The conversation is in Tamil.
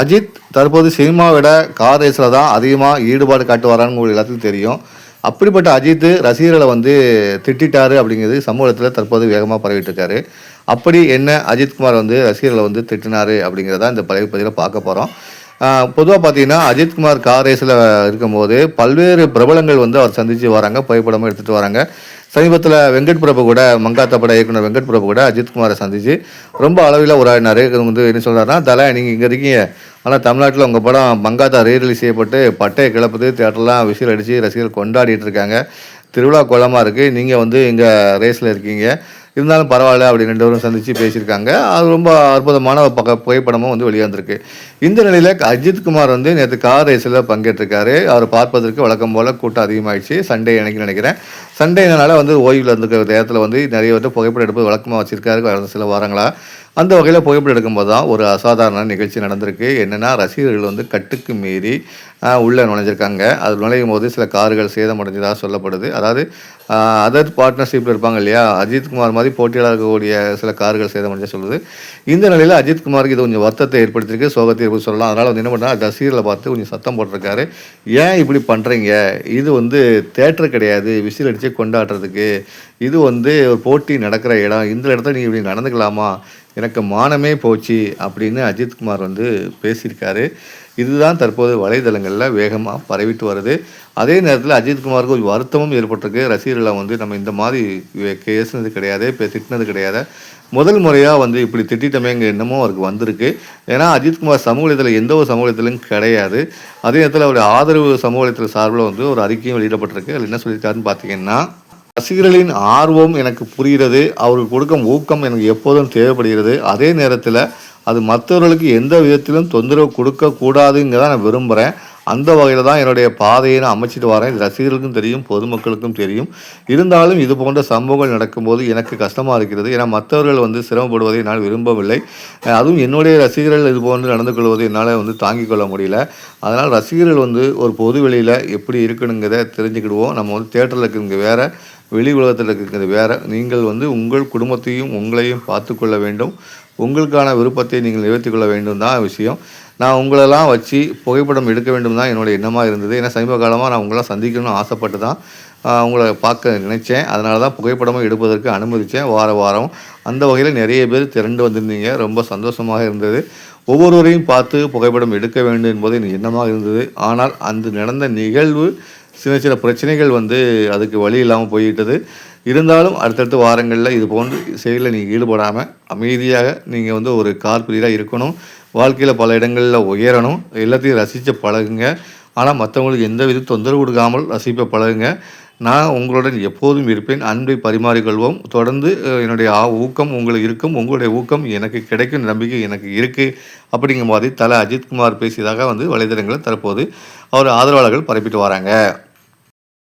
அஜித் தற்போது சினிமாவை விட கார் ரேஸில் தான் அதிகமாக ஈடுபாடு காட்டுவாரான்னு உங்களுக்கு எல்லாத்துக்கும் தெரியும். அப்படிப்பட்ட அஜித் ரசிகர்களை வந்து திட்டாரு அப்படிங்கிறது சமூகத்தில் தற்போது வேகமாக பரவிட்டு இருக்காரு. அப்படி என்ன அஜித்குமார் வந்து ரசிகர்களை வந்து திட்டினாரு அப்படிங்கிறத இந்த பழைய பதிவில் பார்க்க போகிறோம் பொதுவாக பார்த்தீங்கன்னா அஜித்குமார் கார் ரேஸில் இருக்கும்போது பல்வேறு பிரபலங்கள் வந்து அவர் சந்தித்து வராங்க புகைப்படமும் எடுத்துகிட்டு வராங்க. சமீபத்தில் வெங்கட் பிரபு கூட மங்காத்தா பட இயக்குனர் வெங்கட் பிரபு கூட அஜித் குமாரை சந்தித்து ரொம்ப அளவில் உரையாடினார். இது வந்து என்ன சொல்கிறாருன்னா தலை நீங்கள் இங்கே இருக்கீங்க. ஆனால் தமிழ்நாட்டில் உங்கள் படம் மங்காத்தா ரீரிலீஸ் செய்யப்பட்டு பட்டையை கிளப்புது தேட்டர்லாம் விசில் அடித்து ரசிகர்கள் கொண்டாடிட்டு இருக்காங்க. திருவிழா கோலமாக இருக்குது நீங்கள் வந்து இங்கே ரேஸில் இருக்கீங்க. இருந்தாலும் பரவாயில்ல அப்படி ரெண்டு பேரும் சந்தித்து பேசியிருக்காங்க. அது ரொம்ப அற்புதமான பக்க புகைப்படமும் வந்து வெளியே வந்திருக்கு இந்த நிலையில் அஜித் குமார் வந்து நேற்று கார் ரேஸில் பங்கேற்றிருக்காரு. அவர் பார்ப்பதற்கு வழக்கம் போல் கூட்டம் அதிகமாகிடுச்சு சண்டே எனக்கு நினைக்கிறேன். சண்டேனால வந்து ஓய்வில் இருந்துக்கிற நேரத்தில் வந்து நிறைய வந்து புகைப்படம் எடுப்பது வழக்கமாக வச்சுருக்காரு. கடந்த சில வாரங்களாக அந்த வகையில் புகைப்படம் எடுக்கும்போது தான் ஒரு அசாதாரண நிகழ்ச்சி நடந்திருக்கு. என்னென்னா ரசிகர்கள் வந்து கட்டுக்கு மீறி உள்ளே நுழைஞ்சிருக்காங்க. அது நுழையும் போது சில கார்கள் சேதமடைஞ்சதாக சொல்லப்படுது. அதாவது அதர் பார்ட்னர்ஷிப்பில் இருப்பாங்க இல்லையா? அஜித்குமார் மாதிரி போட்டியாளர் இருக்கக்கூடிய சில கார்கள் சேதமடைஞ்ச சொல்லுது. இந்த நிலையில் அஜித்குமாருக்கு இது கொஞ்சம் வருத்தத்தை ஏற்படுத்தியிருக்கு. சோகத்தை ஏற்படுத்தி சொல்லலாம். அதனால் வந்து என்ன பண்ணால் ரசிகர்களை பார்த்து கொஞ்சம் சத்தம் போட்டிருக்காரு. ஏன் இப்படி பண்ணுறீங்க இது வந்து தேட்டர் கிடையாது. விசில் அடித்து கொண்டாடுறதுக்கு. இது வந்து ஒரு போட்டி நடக்கிற இடம். இந்த இடத்துல நீங்கள் இப்படி நடந்துக்கலாமா? எனக்கு மானமே போச்சு அப்படின்னு அஜித்குமார் வந்து பேசியிருக்காரு. இதுதான் தற்போது வலைதளங்களில் வேகமாக பரவிட்டு வருது. அதே நேரத்தில் அஜித்குமாருக்கு ஒரு வருத்தமும் ஏற்பட்டிருக்கு. ரசிகர்களை வந்து நம்ம இந்த மாதிரி பேசுனது கிடையாது திட்டினது கிடையாது. முதல் முறையாக வந்து இப்படி திட்டமேங்க எண்ணமும் அவருக்கு வந்திருக்கு. ஏன்னா அஜித்குமார் சமூகத்தில் எந்த ஒரு சமூகத்திலும் கிடையாது. அதே நேரத்தில் அவருடைய ஆதரவு சமூகத்தில் சார்பில் வந்து ஒரு அறிக்கையும் வெளியிடப்பட்டிருக்கு. அதில் என்ன சொல்லியிருக்காருன்னு பார்த்தீங்கன்னா ரசிகர்களின் ஆர்வம் எனக்கு புரிகிறது. அவருக்கு கொடுக்கும் ஊக்கம் எனக்கு எப்போதும் தேவைப்படுகிறது. அதே நேரத்தில் அது மற்றவர்களுக்கு எந்த விதத்திலும் தொந்தரவு கொடுக்கக்கூடாதுங்கிறத நான் விரும்புகிறேன் அந்த வகையில் தான் என்னுடைய பாதையை நான் அமைச்சிட்டு வரேன். இது ரசிகர்களுக்கும் தெரியும் பொதுமக்களுக்கும் தெரியும். இருந்தாலும் இது போன்ற சம்பவங்கள் நடக்கும்போது எனக்கு கஷ்டமாக இருக்கிறது. ஏன்னா மற்றவர்கள் வந்து சிரமப்படுவதை என்னால் விரும்பவில்லை. அதுவும் என்னுடைய ரசிகர்கள் இது போன்று நடந்து கொள்வதை என்னால் வந்து தாங்கிக் கொள்ள முடியல. அதனால் ரசிகர்கள் வந்து ஒரு பொது வெளியில் எப்படி இருக்கணுங்கிறத தெரிஞ்சுக்கிடுவோம். நம்ம வந்து தேட்டரில் இருக்கிறவங்க வேறு வெளி உலகத்தில் இருக்கிறது. வேற நீங்கள் வந்து உங்கள் குடும்பத்தையும் உங்களையும் பார்த்து கொள்ள வேண்டும். உங்களுக்கான விருப்பத்தை நீங்கள் நிவர்த்தி கொள்ள வேண்டும் தான் விஷயம். நான் உங்களெல்லாம் வச்சு புகைப்படம் எடுக்க வேண்டும் தான் என்னோட எண்ணமாக இருந்தது. ஏன்னா சமீப காலமாக நான் உங்களெல்லாம் சந்திக்கணும்னு ஆசைப்பட்டு தான் உங்களை பார்க்க நினச்சேன். அதனால தான் புகைப்படமும் எடுப்பதற்கு அனுமதித்தேன் வார வாரம். அந்த வகையில் நிறைய பேர் திரண்டு வந்திருந்தீங்க. ரொம்ப சந்தோஷமாக இருந்தது. ஒவ்வொருவரையும் பார்த்து புகைப்படம் எடுக்க வேண்டும் என்பது எனக்கு எண்ணமாக இருந்தது. ஆனால் அந்த நடந்த நிகழ்வு சின்ன சின்ன பிரச்சனைகள் வந்து அதுக்கு வழி இல்லாமல் போயிட்டது. இருந்தாலும் அடுத்தடுத்த வாரங்களில் இது போன்று செயலில் நீங்கள் ஈடுபடாமல் அமைதியாக நீங்கள் வந்து ஒரு கார்பிரியராக இருக்கணும். வாழ்க்கையில் பல இடங்களில் உயரணும். எல்லாத்தையும் ரசித்து பழகுங்க. ஆனால் மற்றவங்களுக்கு எந்த வித தொந்தரவு கொடுக்காமல் ரசிப்ப பழகுங்க. நான் உங்களுடன் எப்போதும் இருப்பேன். அன்பை பரிமாறிக்கொள்வோம். தொடர்ந்து என்னுடைய ஊக்கம் உங்களுக்கு இருக்கும். உங்களுடைய ஊக்கம் எனக்கு கிடைக்கும். நம்பிக்கை எனக்கு இருக்குது அப்படிங்கிற மாதிரி தலை அஜித்குமார் பேசியதாக வந்து வலைதளங்களில் தற்போது அவர் ஆதரவாளர்கள் பரப்பிட்டு வராங்க.